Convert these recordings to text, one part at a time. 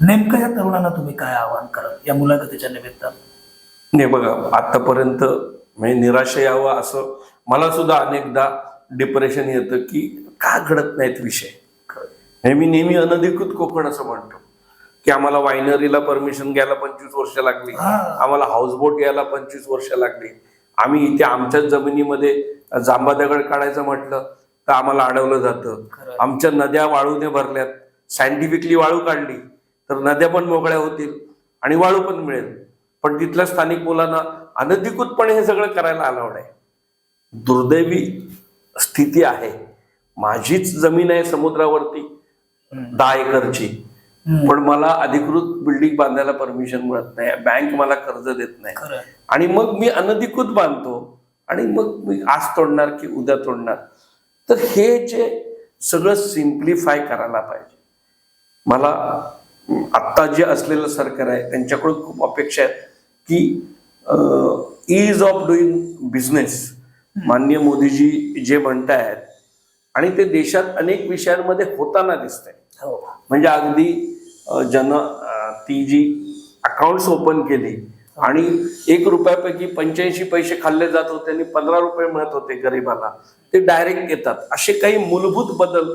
नेमकं या तरुणांना तुम्ही काय आवाहन कराल? या मुलाखतीच्या निमित्तानं. नाही बघा आतापर्यंत म्हणजे निराशा यावं असं मला सुद्धा अनेकदा डिप्रेशन येतं की का घडत नाहीत विषय? हे मी नेहमी अनधिकृत कोकण असं म्हणतो की आम्हाला वायनरीला परमिशन घ्यायला पंचवीस वर्ष लागली. आम्हाला हाऊसबोट यायला पंचवीस वर्ष लागली. आम्ही इथे आमच्याच जमिनीमध्ये जांबा दगड काढायचं म्हटलं तर आम्हाला अडवलं जातं. आमच्या नद्या वाळूने भरल्यात. सायंटिफिकली वाळू काढली. तर नद्या पण मोकळ्या होतील आणि वाळू पण मिळेल. पण तिथल्या स्थानिक मुलांना अनधिकृतपणे हे सगळं करायला अलाउड आहे. दुर्दैवी स्थिती आहे. माझीच जमीन आहे समुद्रावरती दहा एकरची. पण मला अधिकृत बिल्डिंग बांधायला परमिशन मिळत नाही. बँक मला कर्ज देत नाही. आणि मग मी अनधिकृत बांधतो आणि मग मी आज तोडणार की उद्या तोडणार. तर हे जे सगळं सिम्प्लिफाय करायला पाहिजे. मला आत्ता जे असलेलं सरकार आहे त्यांच्याकडून खूप अपेक्षा आहेत की इज ऑफ डुईंग बिझनेस माननीय मोदीजी जे म्हणतायत आणि ते देशात अनेक विषयांमध्ये होताना दिसतंय. हो. म्हणजे अगदी जन ती जी अकाउंट्स ओपन केली आणि एक रुपयापैकी पंच्याऐंशी पैसे खाल्ले जात होते आणि पंधरा रुपये मिळत होते गरिबाला ते डायरेक्ट येतात असे काही मूलभूत बदल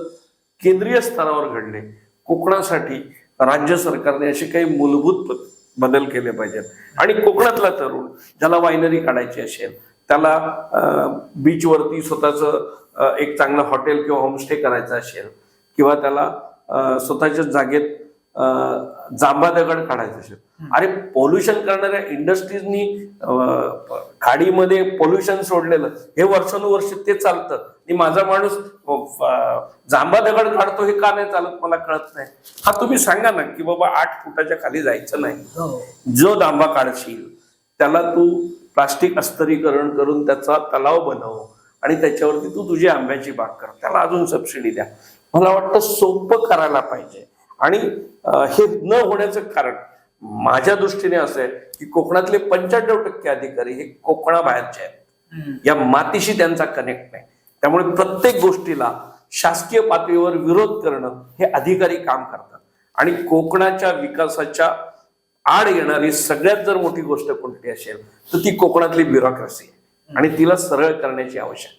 केंद्रीय स्तरावर घडले. कोकणासाठी राज्य सरकारने असे काही मूलभूत बदल केले पाहिजेत. आणि कोकणातला तरुण ज्याला वायनरी काढायची असेल त्याला बीचवरती स्वतःचं एक चांगलं हॉटेल किंवा होमस्टे करायचं असेल किंवा त्याला स्वतःच्या जागेत जांभा दगड काढायचं असेल. अरे पोल्युशन करणाऱ्या इंडस्ट्रीजनी गाडीमध्ये पोल्युशन सोडलेलं हे वर्षानुवर्ष ते चालतं. आणि माझा माणूस जांभा दगड काढतो हे का नाही चालत मला कळत नाही. हा तुम्ही सांगा ना की बाबा आठ फुटाच्या खाली जायचं नाही. हो. जो दांबा काढशील त्याला तू प्लास्टिक अस्तरीकरण करून त्याचा तलाव बनव आणि त्याच्यावरती तू तुझी आंब्याची बाग कर. त्याला अजून सबसिडी द्या. मला वाटतं सोपं करायला पाहिजे. आणि हे न होण्याचं कारण माझ्या दृष्टीने असं आहे की कोकणातले पंच्याण्णव टक्के अधिकारी हे कोकणाबाहेरचे आहेत. या मातीशी त्यांचा कनेक्ट नाही. त्यामुळे प्रत्येक गोष्टीला शासकीय पातळीवर विरोध करणं हे अधिकारी काम करतात. आणि कोकणाच्या विकासाच्या आड येणारी सगळ्यात जर मोठी गोष्ट कोणती असेल तर ती कोकणातली ब्युरोक्रॅसी आणि तिला सरळ करण्याची आवश्यकता